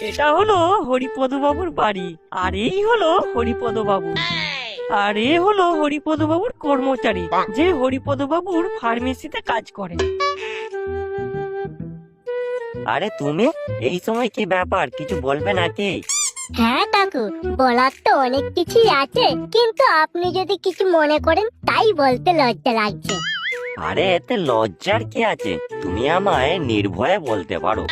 এটা হলো হরিপদ বাবুর বাড়ি আর এই হলো হরিপদ বাবু আর এ হলো হরিপদ বাবুর কর্মচারী যে হরিপদ বাবুর ফার্মেসিতে কাজ করে। আরে তুমি এই সময় কি ব্যাপার? কিছু বলবে নাকি? হ্যাঁ কাকু বলার তো অনেক কিছুই আছে কিন্তু আপনি যদি কিছু মনে করেন তাই বলতে লজ্জা লাগছে। আরে এতে লজ্জার কি আছে? তুমি আমায় নির্ভয়ে বলতে পারো।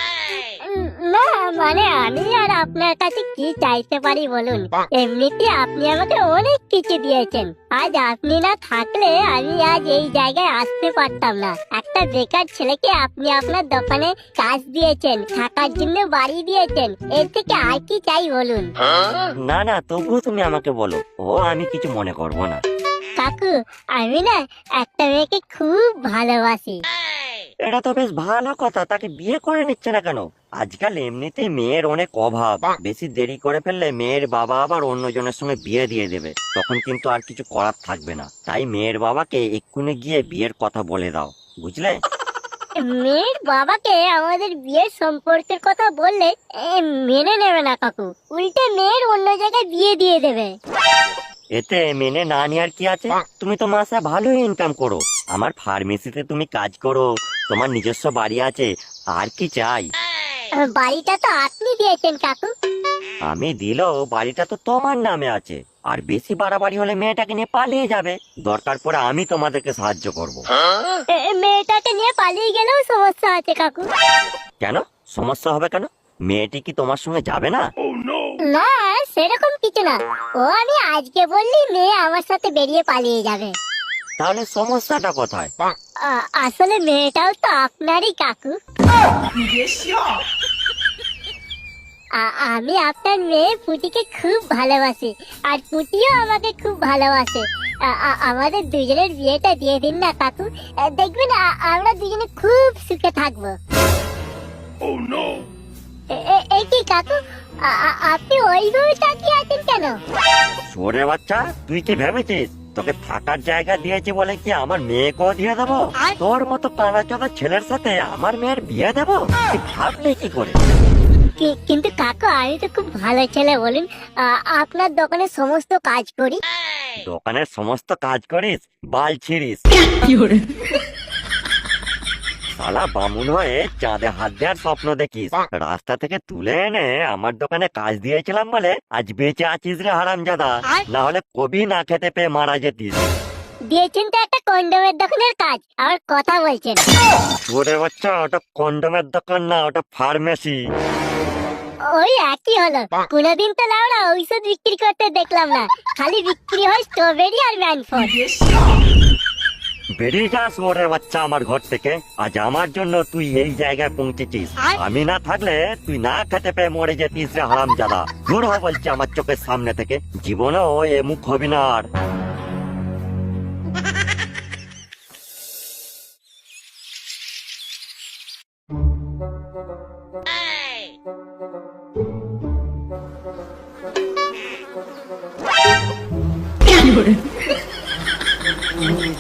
না মানে আমি আর আপনার কাছে কি চাইতে পারি বলুন? এমনিতে আপনি আমাকে অনেক কিছু দিয়েছেন। আজ আপনি না থাকলে আমি আজ এই জায়গায় আসতে পারতাম না। একটা বেকার ছেলেকে আপনি আপনার দোকানে কাজ দিয়েছেন থাকার জন্য বাড়ি দিয়েছেন। এর থেকে আর কি চাই বলুন? না না তবুও তুমি আমাকে বলো। ও আমি কিছু মনে করব না। কাকু আমি না একটা মেয়েকে খুব ভালোবাসি। এটা তো বেশ ভালো কথা তাকে বিয়ে করে নিচ্ছে না কেন? আজকাল এমনিতে মেয়ের অনেক অভাব। বেশি দেরি করে ফেললে মেয়ের বাবা আবার অন্যজনের সঙ্গে বিয়ে দিয়ে দেবে। তখন কিন্তু আর কিছু করার থাকবে না। তাই মেয়ের বাবাকে এক্ষুনি গিয়ে বিয়ের কথা বলে দাও। বুঝলে? মেয়ের বাবাকে আমাদের বিয়ের সম্পর্কের কথা বললে এ, মেনে নেবে না কাকু। উল্টে মেয়ের অন্য জায়গায় বিয়ে দিয়ে দেবে। এতে মেনে না নেওয়ার কি আছে? তুমি তো মাসে ভালো ইনকাম করো। আমার ফার্মেসিতে তুমি কাজ করো। তোমার নিজস্ব বাড়ি আছে। আর কি চাই? বাড়িটা তো আপনি দিয়েছেন কাকু। আমি দিলেও বাড়িটা তো তোমার নামে আছে। আর বেশি বাড়াবাড়ি হলে মেয়েটাকে নিয়ে পালিয়ে যাবে। দরকার পড়ে আমি তোমাদেরকে সাহায্য করব। মেয়েটাকে নিয়ে পালিয়ে গেলেও সমস্যা আছে কাকু। কেন? সমস্যা হবে কেন? মেয়েটি কি তোমার সঙ্গে যাবে না? না সেরকম কিছু না। ও আমি আজকে বললি মেয়ে আমার সাথে বেরিয়ে পালিয়ে যাবে। তাহলে সমস্যাটা কোথায়? আসলে মেয়েটাও তো আপনারই কাকু। আমি আপনার মেয়ে পুটিকে খুব ভালোবাসি আর পুটিও আমাকে খুব ভালোবাসে। আমাদের দুজনের বিয়েটা দিয়ে দিন না কাকু। দেখবেন আমরা দুজনে খুব সুখে থাকব। এ- এ- এই কি কাকু? আ- আ- আপনি ওইভাবে তাকিয়ে আছেন কেন? সরে বাচ্চা তুই কি ভেবেছিস? তোকে থাকার জায়গা দিয়েছি বলে কি আমার মেয়েকেও দিয়ে দেবো? তোর মতো কানাচোদা ছেলের সাথে আমার মেয়ের বিয়ে দেবো? তুই ভাবলি কি করে? কিন্তু কাকু আমি তো খুব ভালো ছেলে বলুন। আপনার দোকানে সমস্ত কাজ করি। দোকানের সমস্ত কাজ করিস বাল ছিড়িস। শালা বামুন হয়ে চাঁদে হাত দেওয়ার স্বপ্ন দেখিস। রাস্তা থেকে তুলে এনে আমার দোকানে কাজ দিয়েছিলাম বলে আজ বেঁচে আছিস রে হারাম হারামজাদা না হলে কবি না খেতে পেয়ে মারা যেতিস। দিয়েছেন তো একটা কন্ডোমের দোকানের কাজ আবার কথা বলছেন। ওরে বাচ্চা ওটা কন্ডোমের দোকান না ওটা ফার্মেসি। ওই একই হলো। কোনোদিন তো লাউড়া ঔষধ বিক্রি করতে দেখলাম না। খালি বিক্রি হয় স্ট্রবেরি আর ম্যানফোর্ড বেরিয়ে যাস ওরে বাচ্চা আমার ঘর থেকে আজ আমার জন্য তুই এই জায়গায় পৌঁছেছিস। আমি না থাকলে তুই না খেতে পেয়ে মরে যেতিস রে হারাম জাদা দূর হ বলছে আমার চোখের সামনে থেকে। জীবনেও এ মুখ হবি না আর। কোন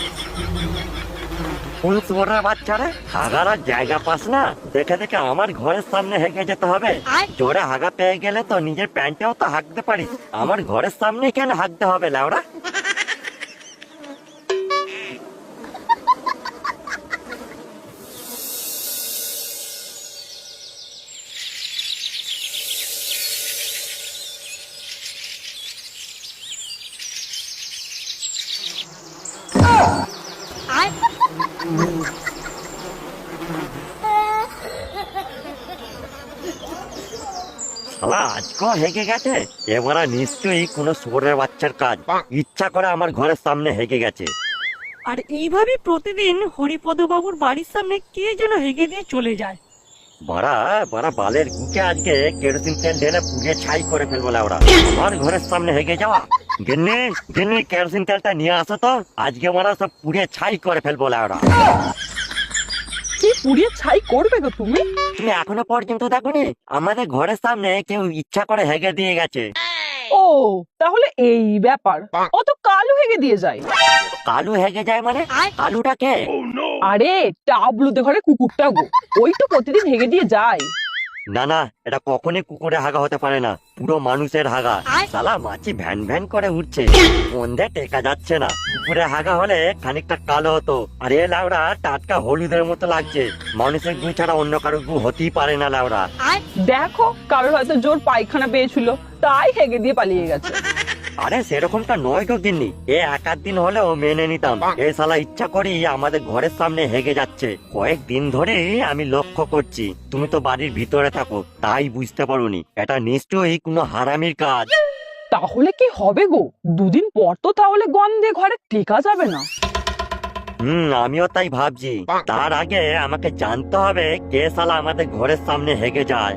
সুয়ারের বাচ্চারে হাগার আর জায়গা পাস না। দেখে দেখে আমার ঘরের সামনে হেগে যেতে হবে। জোরে হাগা পেয়ে গেলে তো নিজের প্যান্টেও তো হাঁকতে পারিস। আমার ঘরের সামনে কেন হাঁকতে হবে লাউরা শালা আজকেও হেগে গেছে? এবারে নিশ্চয়ই কোনো সুরের বাচ্চার কাজ। ইচ্ছা করে আমার ঘরের সামনে হেগে গেছে। আর এইভাবে প্রতিদিন হরিপদ বাবুর বাড়ির সামনে কে যেন হেগে দিয়ে চলে যায়? বাড়া বাড়া বালের কুকে আজকে কেরোসিন তেল ঢেলে পুড়িয়ে ছাই করে ফেলব ওরা আমার ঘরের সামনে হেগে যাওয়া। গিন্নি গিন্নি কেরোসিন তেলটা নিয়ে আসো তো। আজকে ওরা সব পুড়িয়ে ছাই করে ফেলব ওরা কি পুড়িয়ে ছাই করবে গো তুমি? তুমি এখনও পর্যন্ত দেখোনি? আমাদের ঘরের সামনে কেউ ইচ্ছা করে হেগে দিয়ে গেছে। ও তাহলে এই ব্যাপার। অত কালো হেগে দিয়ে যায়। কালু হেগে যায় মানে? কালুটা কে আরে টাবলুতে ঘরে কুকুরটা গো। ওই তো প্রতিদিন হেগে দিয়ে যায়। না না এটা কখনই কুকুরে হাগা হতে পারে না পুরো মানুষের হাগা। সালা মাছি ভ্যান ভ্যান করে উঠছে। সন্ধে টেকা যাচ্ছে না। কুকুরে হাগা হলে খানিকটা কালো হতো আর এ লাউড়া টাটকা হলুদের মতো লাগছে। মানুষের গু ছাড়া অন্য কারও গু হতেই পারে না লাউড়া। দেখো কারোর হয়তো জোর পায়খানা পেয়েছিল তাই হেগে দিয়ে পালিয়ে গেছে। আরে সেরকমটা নয় গো গিন্নি। এ এক আধ দিন হলেও মেনে নিতাম। এ শালা ইচ্ছা করি আমাদের ঘরের সামনে হেগে যাচ্ছে। কয়েকদিন ধরে আমি লক্ষ্য করছি। তুমি তো বাড়ির ভিতরে থাকো তাই বুঝতে পারোনি। এটা নিশ্চয়ই কোনো হারামির কাজ। তাহলে কি হবে গো? দুদিন পর তো তাহলে গন্ধে ঘরে টেকা যাবে না। হুম আমিও তাই ভাবছি। তার আগে আমাকে জানতে হবে কে শালা আমাদের ঘরের সামনে হেগে যায়।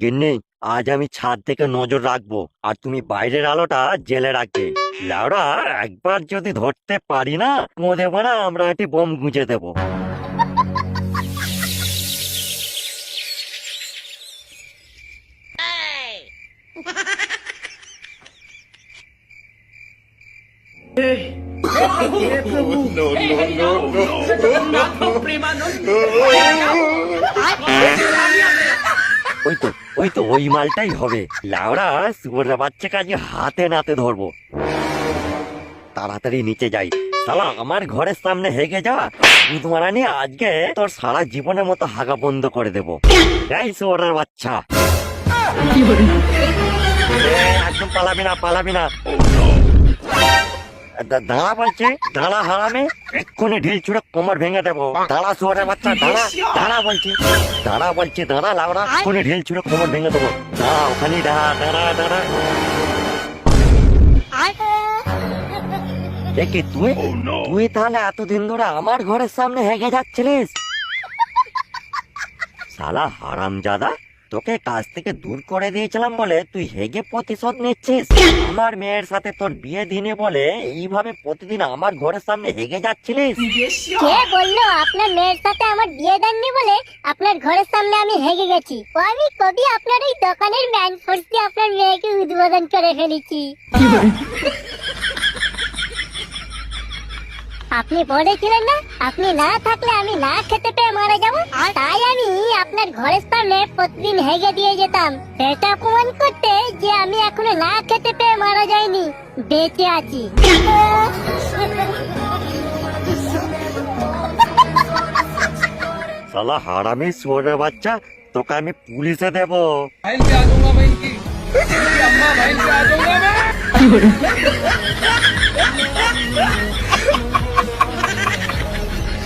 গিন্নি আজ আমি ছাদ থেকে নজর রাখব আর তুমি বাইরের আলোটা জেলে রাখবে লাউড়া একবার যদি ধরতে পারি না মনে না আমরা একটি বোম গুঁজে দেবো ওই তো ওই তো ওই মালটাই হবে। লাউড়া শুয়োরের বাচ্চাকে আজকে হাতে নাতে ধরবো। তাড়াতাড়ি নিচে যাই। শালা আমার ঘরের সামনে হেগে যা। বুধমারানি আজকে তোর সারা জীবনের মতো হাগা বন্ধ করে দেবো। এই শুয়োরের বাচ্চা। একদম পালাবি না পালাবি না। দাঁড়া বলছে দাঁড়া হারামে এক্ষুনি ঢিল ছুড়ে কোমর ভেঙে দেবো। দাঁড়া শুয়ারের বাচ্চা দাঁড়া দাঁড়া বলছি দাঁড়া বলছি দাঁড়া লাউড়া এক্ষুনি ঢিল ছুড়ে কোমর ভেঙে দেবো। দাঁড়া ওখানে দাঁড়া দাঁড়া দাঁড়া। দেখি তুই? তুই তাহলে এতদিন ধরে আমার ঘরের সামনে হেগে যাচ্ছিলিস? শালা হারামজাদা। তোকে কাজ থেকে দূর করে দিয়েছিলাম বলে তুই হেগে প্রতিশোধ নিচ্ছিস। আমার মেয়ের সাথে তোর বিয়ে দিনে বলে এইভাবে প্রতিদিন আমার ঘরের সামনে হেগে যাচ্ছিলিস। কে বলল আপনার মেয়ের সাথে আমার বিয়ে দেননি বলে আপনার ঘরের সামনে আমি হেগে গেছি? আমি কবি আপনার এই দোকানের ম্যান ফোর্স আপনার মেয়েকে উদ্বোধন করে ফেলেছি। আপনি বলেছিলেন না আপনি না থাকলে আমি না খেতে পেয়ে মারা যাব। তাই আমি আপনার ঘরের সামনে প্রতিদিন হেগে দিয়ে যেতাম। এটা প্রমাণ করতে যে আমি এখনও না খেতে পেয়ে মারা যাইনি। বেঁচে আছি। সালা হারামি সোরে বাচ্চা তোকে আমি পুলিশে দেব। আম্মা